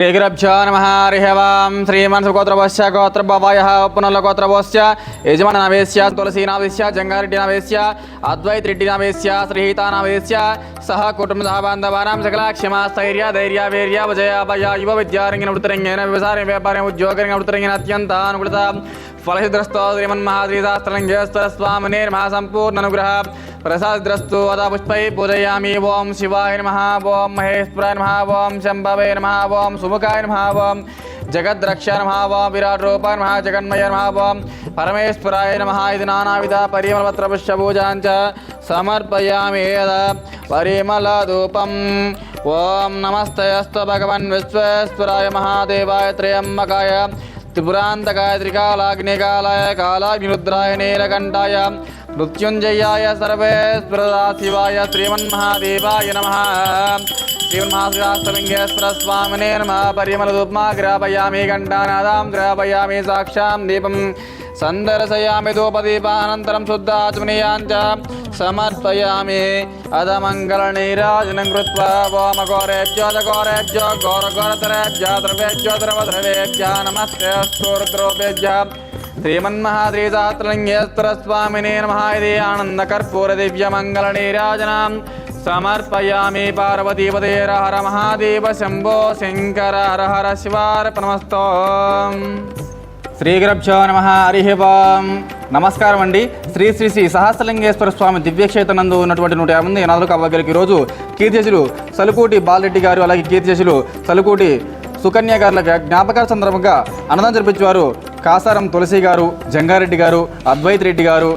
श्रीगुरभ्यो नमः हरिः वां श्रीमन्सुगोत्रभस्य गोत्रभवयः उपनलगोत्रभोश्च यजमाननामेश्य तुलसीनामेश्य जङ्गारेड्डिनामेश्य अद्वैतरेड्डिनामेश्य सह कुटुम्बः बान्धवानां सकला क्षमा स्थैर्य धैर्य वीर्य विजय अभय युव विद्यारङ्गेन वृत्तरङ्गेन, व्यवसाय, व्यापारे, उद्योगरङ्गेन वृत्तरङ्गेन अत्यन्तानुकृता फलसिद्रस्तो श्रीमन्महाद्रिशास्त्रलिङ्गेश्वर स्वामिनेर्मः ప్రసాద్రస్తు అదా పుష్పై పూజయామి ఓం శివాయ నమ ఓం మహేశ్వరాయ నమ ఓం శంభవే నమ ఓం సుముఖాయ నమ ఓం జగద్రక్ష నమ ఓం విరాట్ రూప నమ జగన్మయ నమ ఓం పరమేశ్వరాయ నమ ఇది నానావిధ పరిమళపత్ర పుష్పూజాంచ సమర్పయామి యదా పరిమళధూపం ఓం నమస్తయస్తు భగవన్ విశ్వేశ్వరాయ మహాదేవాయ త్రయంబకాయ త్రిపురాంతకాయ త్రికాలాగ్నికాలాయ కాలాగ్నిరుద్రాయ నీలకంఠాయ మృత్యుంజయాయ సర్వేశ్వరదా శివాయ శ్రీమన్మహాదేవాయ నమ శ్రీమన్మహాశ్రీరాస్తలింగేశ్వర స్వామినే నమ పరిమళదుప్మా గ్రాపయామి ఘంటానాదాం గ్రాపయామి సాక్షాం దీపం సందర్శయామి ధూపదీపానంతరం శుద్ధాత్మనీయాంచ సమర్పయామి అధమంగళ నీరాజనం కృత్వా ఓమఘోరేభ్యో ఘోరేభ్యో ఘోరఘోరతరేభ్య ద్రవేభ్యో ద్రవద్రవేభ్య నమస్తే రుద్రోభ్య శ్రీమన్మహాద్రీదాత్రలింగేశ్వర స్వామినే నమ ఇది ఆనందకర్పూర దివ్యమంగళనీరాజనాం సమర్పయామి పార్వతీపదేర హర మహాదేవ శంభో శంకర హర హర శివార్పణమస్తో. శ్రీగురభ్యో నమ హరి ఓం. నమస్కారం అండి. శ్రీ శ్రీ శ్రీ సహస్రలింగేశ్వర స్వామి దివ్యక్షేత్రనందు ఉన్నటువంటి నూట యాభై మంది నాలుగు అవ్వగలికి రోజు కీర్తిశులు సలుకూటి బాలరెడ్డి గారు అలాగే కీర్తిశులు సలుకూటి సుకన్య గారుల జ్ఞాపకాల సందర్భంగా అన్నదానం జరిపించేవారు కాసారం తులసి గారు జంగారెడ్డి గారు అద్వైత్ రెడ్డి గారు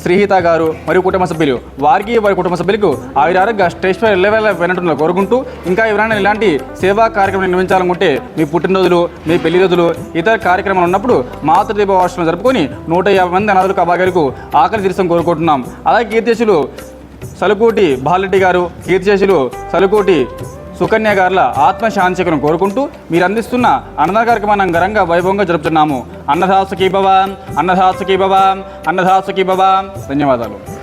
శ్రీహిత గారు మరియు కుటుంబ సభ్యులు వారికి వారి కుటుంబ సభ్యులకు ఆయురారోగ్య స్టేషన్ లెవెల్ వినట్టున్న కోరుకుంటూ ఇంకా ఎవరైనా ఇలాంటి సేవా కార్యక్రమం నిర్వహించాలనుకుంటే మీ పుట్టినరోజులు మీ పెళ్ళి రోజులు ఇతర కార్యక్రమాలు ఉన్నప్పుడు మాతృదీప వార్షికం జరుపుకొని నూట యాభై మంది అనాథులకు అభాగాలకు ఆకలి తీర్చడం కోరుకుంటున్నాం. అలాగే కీర్తిశులు సలుకోటి బాలరెడ్డి గారు కీర్తిశేషులు సలుకోటి సుకన్య గారుల ఆత్మశాంతికను కోరుకుంటూ మీరు అందిస్తున్న అన్నదాన మనం అంగరంగ వైభవంగా జరుపుతున్నాము. అన్నదాసుకి భవాన్ అన్నదాసుకి భవాన్ అన్నదాసుకి భవాన్ ధన్యవాదాలు.